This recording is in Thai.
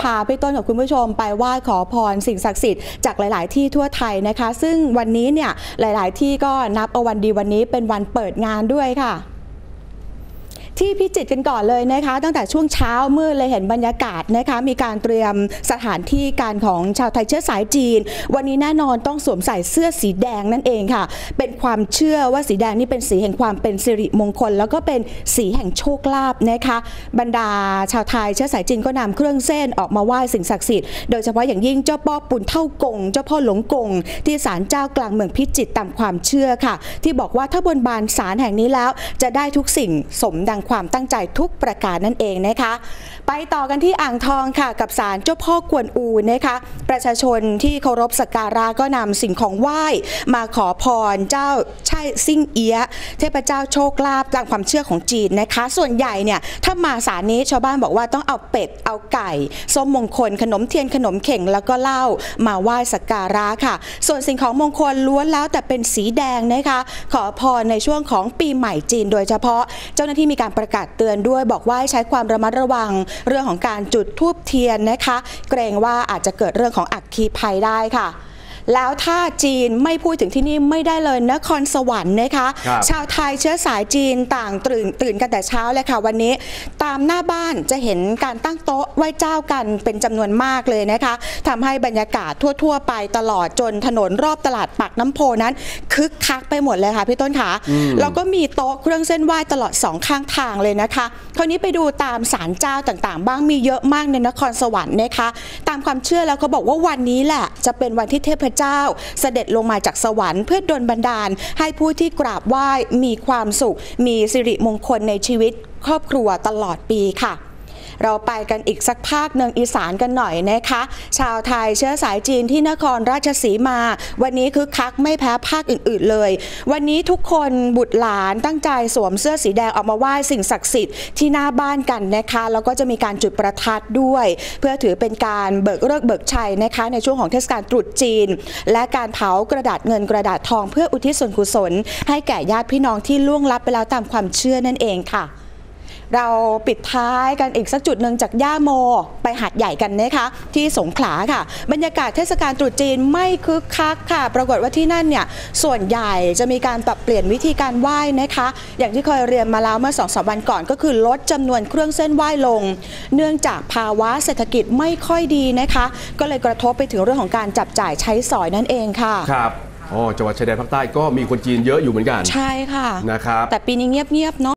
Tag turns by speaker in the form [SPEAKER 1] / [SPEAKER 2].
[SPEAKER 1] พาพี่ต้นกับคุณผู้ชมไปไหว้ขอพรสิ่งศักดิ์สิทธิ์จากหลาย ๆ ที่ทั่วไทยนะคะ ซึ่งวันนี้เนี่ยหลาย ๆ ที่ก็นับเอาวันดีวันนี้เป็นวันเปิดงานด้วยค่ะ ที่พิจิตรกันก่อนเลยนะคะ ตั้งแต่ช่วงเช้ามืดเลยเห็นบรรยากาศนะคะ มีการเตรียมสถานที่การของชาวไทยเชื้อสายจีน วันนี้แน่นอนต้องสวมใส่เสื้อสีแดงนั่นเองค่ะ เป็นความเชื่อว่าสีแดงนี่เป็นสีแห่งความเป็นสิริมงคล แล้วก็เป็นสีแห่งโชคลาภนะคะ บรรดาชาวไทยเชื้อสายจีนก็นำเครื่องเส้นออกมาไหว้สิ่งศักดิ์สิทธิ์โดยเฉพาะอย่างยิ่งเจ้าพ่อปุ่นเท่ากงเจ้าพ่อหลงกงที่ศาลเจ้ากลางเมืองพิจิตรตามความเชื่อค่ะ ที่บอกว่าถ้าบนบานศาลแห่งนี้แล้ว จะได้ทุกสิ่งสมดังความความตั้งใจทุกประการนั่นเองนะคะ ไปต่อกันที่อ่างทองค่ะกับศาลเจ้าพ่อกวนอูนะคะ ประชาชนที่เคารพสักการะก็นำสิ่งของไหว้มาขอพรเจ้าใช่ซิ่งเอียะเทพเจ้าโชคลาภตามความเชื่อของจีนนะคะ ส่วนใหญ่เนี่ยถ้ามาศาลนี้ชาวบ้านบอกว่าต้องเอาเป็ดเอาไก่ส้มมงคล ขนมเทียนขนมเข่งแล้วก็เหล้ามาไหว้สักการะค่ะ ส่วนสิ่งของมงคลล้วนแล้วแต่เป็นสีแดงนะคะ ขอพรในช่วงของปีใหม่จีนโดยเฉพาะ เจ้าหน้าที่มีการประกาศเตือนด้วยบอกว่าให้ใช้ความระมัดระวังเรื่องของการจุดทูบเทียนนะคะ เกรงว่าอาจจะเกิดเรื่องของอัคคีภัยได้ค่ะ แล้วถ้าจีนไม่พูดถึงที่นี่ไม่ได้เลยนครสวรรค์นะคะ
[SPEAKER 2] ครับ
[SPEAKER 1] ชาวไทยเชื้อสายจีนต่างตื่นตื่นกันแต่เช้าเลยค่ะวันนี้ ตามหน้าบ้านจะเห็นการตั้งโต๊ะไหว้เจ้ากันเป็นจำนวนมากเลยนะคะทำให้บรรยากาศทั่ว ๆ ไปตลอดจนถนนรอบตลาดปากน้ำโพนั้น คึกคักไปหมดเลยค่ะพี่ต้นขาแล้วก็มีโต๊ะเครื่องเส้นไหว้ตลอดสองข้างทางเลยนะคะคราวนี้ไปดูตามศาลเจ้าต่างๆ บ้างมีเยอะมากในนครสวรรค์นะคะ ตามความเชื่อแล้วเขาบอกว่าวันนี้แหละจะเป็นวันที่เทพเจ้า เสด็จลงมาจากสวรรค์เพื่อดลบันดาล ให้ผู้ที่กราบไหว้มีความสุข มีสิริมงคลในชีวิตครอบครัวตลอดปีค่ะ เราไปกันอีกสักภาคหนึ่งอีสานกันหน่อยนะคะ ชาวไทยเชื้อสายจีนที่นครราชสีมา วันนี้คือคักไม่แพ้ภาคอื่น ๆเลย วันนี้ทุกคนบุตรหลานตั้งใจสวมเสื้อสีแดงออกมาไหว้สิ่งศักดิ์สิทธิ์ที่หน้าบ้านกันนะคะ แล้วก็จะมีการจุดประทัดด้วย เพื่อถือเป็นการเบิกเลิกษ์เบิกชัยนะคะในช่วงของเทศกาลตรุษจีน และการเผากระดาษเงินกระดาษทองเพื่ออุทิศส่วนกุศล ให้แก่ญาติพี่น้องที่ล่วงลับไปแล้วตามความเชื่อนั่นเองค่ะ เราปิดท้ายกันอีกสักจุดหนึ่งจากย่าโม ไปหัดใหญ่กันนะคะที่สงขลาค่ะ บรรยากาศเทศกาลตรุษจีนไม่คึกคักค่ะ ปรากฏว่าที่นั่นเนี่ยส่วนใหญ่จะมีการปรับเปลี่ยนวิธีการไหว้นะคะ อย่างที่เคยเรียนมาแล้วเมื่อสองสามวันก่อนก็คือลดจำนวนเครื่องเส้นไหว้ลง เนื่องจากภาวะเศรษฐกิจไม่ค่อยดีนะคะ ก็เลยกระทบไปถึงเรื่องของการจับจ่ายใช้สอยนั่นเองค่ะ
[SPEAKER 2] ครับอ๋อจังหวัดชายแดนภาคใต้ก็มีคนจีนเยอะอยู่เหมือนกัน
[SPEAKER 1] ใช่ค่ะ
[SPEAKER 2] นะครับ
[SPEAKER 1] แต่ปีนี้เงียบๆเนาะ